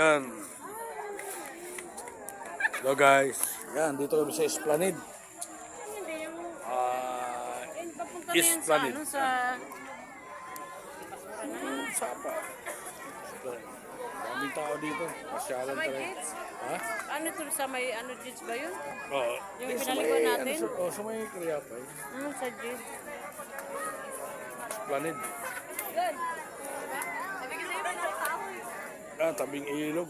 Yan. Hello guys. Yan, dito kami sa Esplanade. Na yan sa, Esplanade. ano, sa... Sapa. Daming tao dito. Masyalan Sa may? Ha? Ano to, sa may, ano, kids ba yun? Oo. Yung sa pinaliguan may- natin? Ano, sa, oh, sa may Kriapay. Hmm, sa kids. Esplanade. Good. Ah, tabing ilog.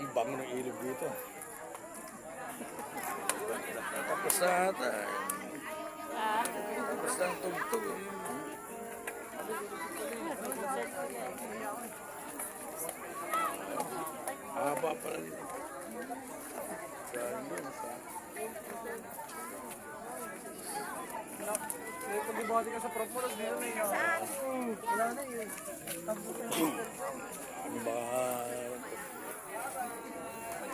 Ang bango ng ilog dito. Tapos na ata. Ah, Tapos na ang tugtog. eh. Haba pa rin. Saan yun? Saan? Pag-ibati ka sa propolis, dito na yun. Wala bahan.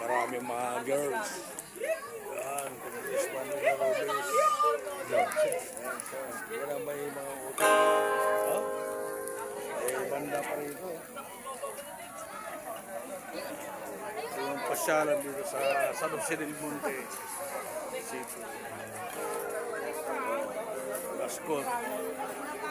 Maraming mga girls. Yan, kumilis pa robes. Yan, Wala may mga utang. Oh? Eh, banda pa rito. Yung pasyalan dito sa San Jose del Monte City. Lascot. Mimi.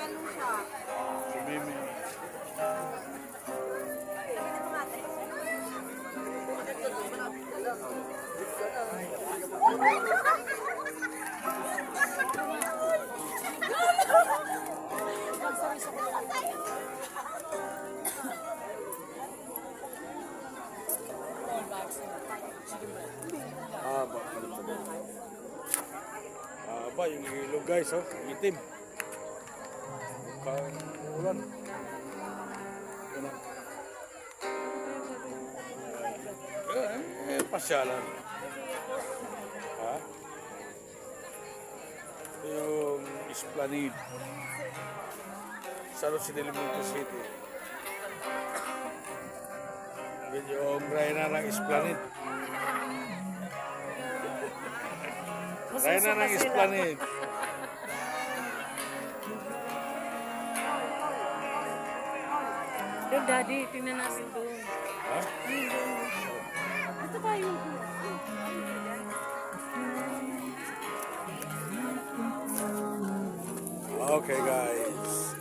Haba. Haba yung ilog guys, oh. Itim. Mukhang ulan. Eh, eh, pasyalan. Ha? Yung Esplanade. Sa Los Monte City. Yung rayna ng Esplanade. Rayna ng Esplanade. Doon, daddy, tingnan natin doon. Ha? Ayun, doon. Ito tayo. Okay guys.